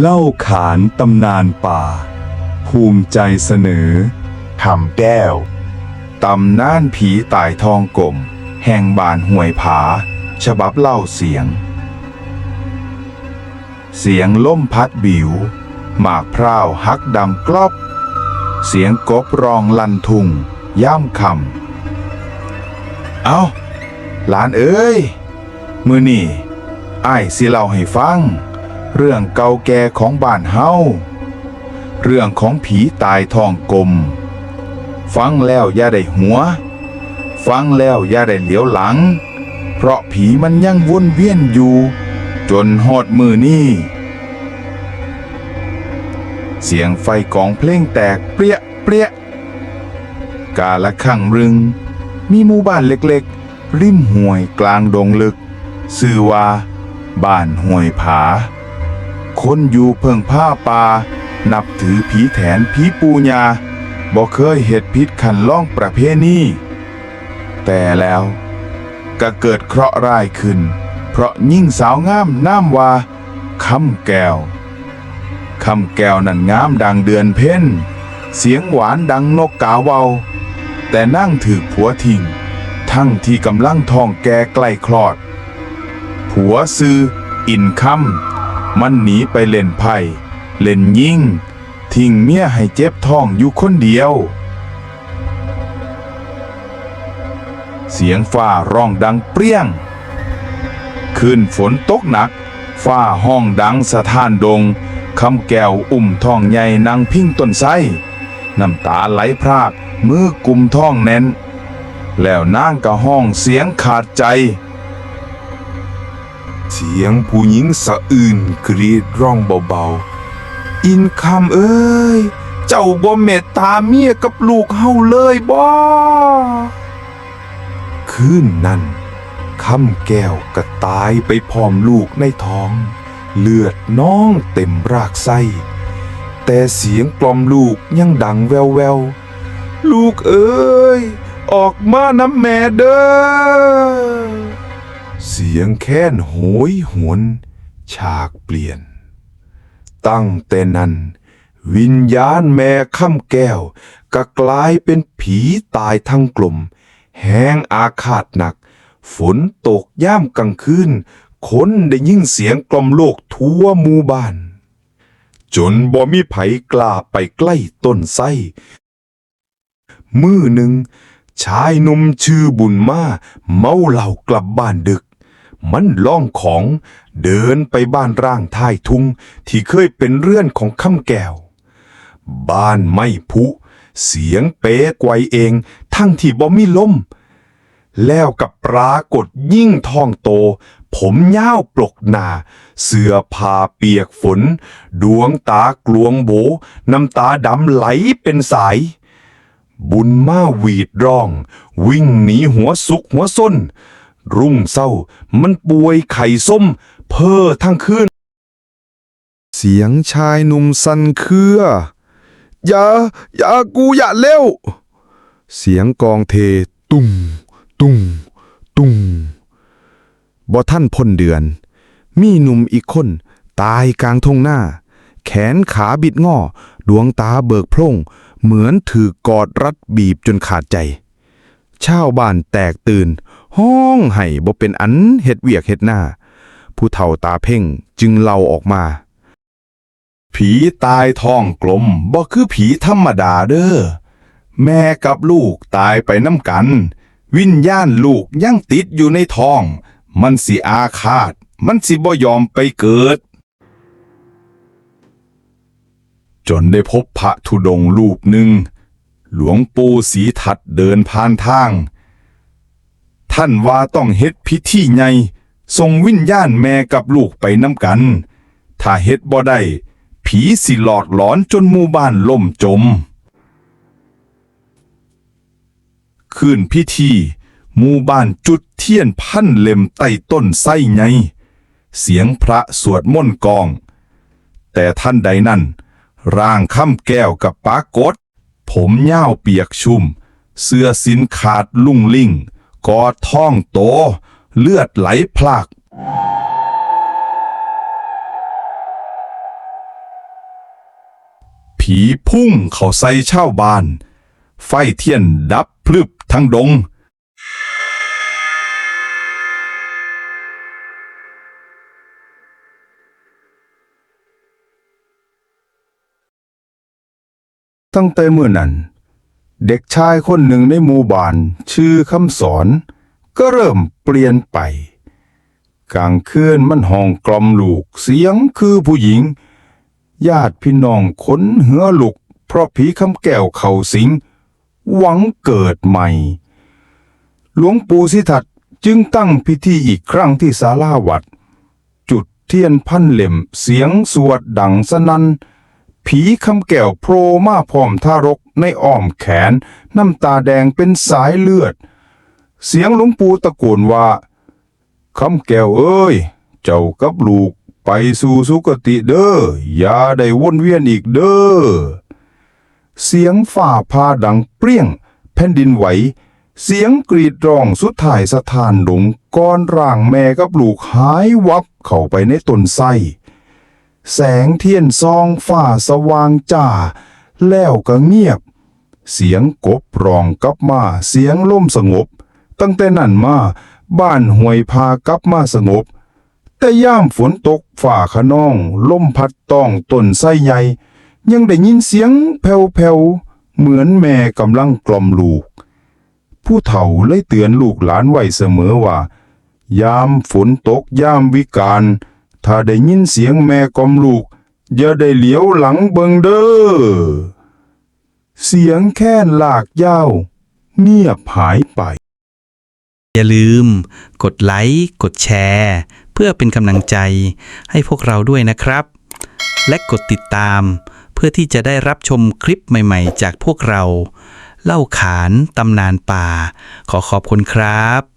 เล่าขานตำนานป่า ภูมิใจเสนอคำแก้วตำนานผีตายทองกลม แห่งบานห่วยผา ฉบับเล่าเสียง เสียงล่มพัดบิว หมากพร้าวฮักดำกรอบ เสียงกบรองลันทุง ย่ำคำเอาหลานเอ้ย มือนี่อ้สิเล่าให้ฟัง เรื่องเก่าแก่ของบ้านเฮาเรื่องของผีตายทองกลม ฟังแล้วอย่าได้หัว ฟังแล้วอย่าได้เหลียวหลัง เพราะผีมันยังวนเวียนอยู่ จนหอดมือนี่เสียงไฟกองเพลงแตกเปรี้ยเปรี้ยกาละข้างรึง มีหมู่บ้านเล็กๆ ริมห้วยกลางดงลึกชื่อว่า บ้านห้วยผา คนอยู่เพิ่งผ้าป่านับถือผีแถนผีปูญาบ่เคยเห็ดพิษขันล่องประเพณีแต่แล้วก็เกิดเคราะห์ร้ายขึ้น เพราะยิ่งสาวงามน้ำว่าคำแก้วคำแก้วนั่นงามดังเดือนเพ่นเสียงหวานดังนกกาเวา แต่นั่งถือผัวทิ้งทั้งที่กำลังท้องแก่ใกล้คลอด ผัวซื้ออินคำ มันหนีไปเล่นไพ่เล่นยิงทิ้งเมียให้เจ็บท้องอยู่คนเดียว เสียงฟ้าร้องดังเปรี้ยง คืนฝนตกหนัก ฟ้าห้องดังสะท้านดงคำแก้วอุ้มท้องใหญ่นางพิงต้นไส้น้ำตาไหลพราก มือกุมท้องแน่น แล้วนางก็ห้องเสียงขาดใจ เสียงผู้หญิงสะอื่นกรีดร้องเบาๆ อินคำเอ้ย เจ้าบ่เมตตาเมียกับลูกเฮาเลยบ่คืนนั้นคำแก้วก็ตายไปพร้อมลูกในท้อง เลือดน้องเต็มรากไส้ แต่เสียงกล่อมลูกยังดังแววๆลูกเอ้ย ออกมาน้ำแม่เด้อ เสียงแค้นโหยหวนฉากเปลี่ยน ตั้งแต่นั้น วิญญาณแม่ค่ำแก้ว ก็กลายเป็นผีตายทั้งกลม แห้งอาฆาตหนัก ฝนตกย่ามกลางคืนคนได้ยินเสียงกลมโลกทั่วหมู่บ้าน จนบ่มีไผกล้าไปใกล้ต้นไส้มือหนึ่ง ชายหนุ่มชื่อบุญมาเมาเหล้ากลับบ้านดึก มันล่องของเดินไปบ้านร่างท้ายทุ่งที่เคยเป็นเรื่อนของค่ำแก้ว บ้านไม่ผุเสียงเป๊กไวเอง ทั้งที่บ่มีลมแล้วกับปรากฏยิ่งทองโต ผมยาวปลกหนา เสื้อผ้าเปียกฝน ดวงตากลวงโบ น้ำตาดำไหลเป็นสาย บุญมาหวีดร้อง วิ่งหนีหัวสุกหัวส้น รุ่งเศร้า มันป่วยไข่ส้ม เพ้อทั้งคืนเสียงชายหนุ่มสันเครือ อย่า อย่ากูอย่าเร็ว เสียงกองเทตุ้มตุ้มตุ้มบ่ท่านพ้นเดือน มีหนุ่มอีกคน ตายกลางทงหน้า แขนขาบิดง่อดวงตาเบิกพร่ง เหมือนถือกอดรัดบีบจนขาดใจชาวบ้านแตกตื่น ห้องไห้บ่เป็นอันเฮ็ดเวียกเฮ็ดหน้า ผู้เฒ่าตาเพ่งจึงเล่าออกมา ผีตายท้องกลมบ่คือผีธรรมดาเด้อแม่กับลูกตายไปน้ำกัน วิญญาณลูกยังติดอยู่ในท้อง มันสิอาฆาต มันสิบ่ยอมไปเกิด จนได้พบพระธุดงค์รูปหนึ่ง หลวงปู่ศรีทัตเดินผ่านทาง ท่านว่าต้องเฮ็ดพิธีใหญ่ส่งวิญญาณแม่กับลูกไปน้ำกัน ถ้าเฮ็ดบ่ได้ผีสิหลอดหลอนจนหมู่บ้านล่มจม คืนพิธีหมู่บ้านจุดเทียนพันเล่มใต้ต้นไส้ไง เสียงพระสวดมนต์กอง แต่ท่านใดนั้น ร่างค่ำแก้วกับปากฏผมเยาเปียกชุ่ม เสื้อสินขาดลุ่งลิ่ง กอดท้องโต เลือดไหลพลากผีพุ่งเขาใส่ชาวบ้าน ไฟเทียนดับพลึบทั้งดง ตั้งแต่เมื่อนั้น เด็กชายคนหนึ่งในหมู่บ้านชื่อคำสอน ก็เริ่มเปลี่ยนไป กลางคืนมันห้องกลอมลูกเสียงคือผู้หญิง ญาติพี่น้องขนเหือลุก เพราะผีคำแก้วเข้าสิง หวังเกิดใหม่ หลวงปู่สิทัตจึงตั้งพิธีอีกครั้งที่ศาลาวัด จุดเทียนพันเหล่มเสียงสวดดังสนั่น ผีคำแก้วโผล่มาพร้อมทารกในอ้อมแขน น้ำตาแดงเป็นสายเลือด เสียงหลวงปู่ตะโกนว่าคำแก้วเอ้ย เจ้ากับลูกไปสู่สุคติเด้ออย่าได้วนเวียนอีกเด้อเสียงฝ่าพาดังเปรี้ยง แผ่นดินไหว เสียงกรีดร้องสุดท้ายสถานหลงก้อนร่างแม่กับลูกหายวับเข้าไปในต้นไทร แสงเทียนซองฝ้าสว่างจ้า แล้วก็เงียบ เสียงกบร้องกลับมา เสียงล่มสงบ ตั้งแต่นั้นมาบ้านห่วยพากลับมาสงบ แต่ย่ามฝนตกฝ่าขนองลมพัดต้องต้นไส้ใหญ่ ยังได้ยินเสียงแผ่วๆ เหมือนแม่กำลังกล่อมลูก ผู้เฒ่าเลยเตือนลูกหลานไว้เสมอว่า ยามฝนตกยามวิกาล ถ้าได้ยินเสียงแม่กล่อมลูก อย่าได้เหลียวหลังเบิงเด้อ เสียงแค่นหลากยาวเงียบหายไป อย่าลืม กดไลค์ กดแชร์ เพื่อเป็นกำลังใจให้พวกเราด้วยนะครับ และกดติดตาม เพื่อที่จะได้รับชมคลิปใหม่ๆ จากพวกเรา เล่าขานตำนานป่า ขอขอบคุณครับ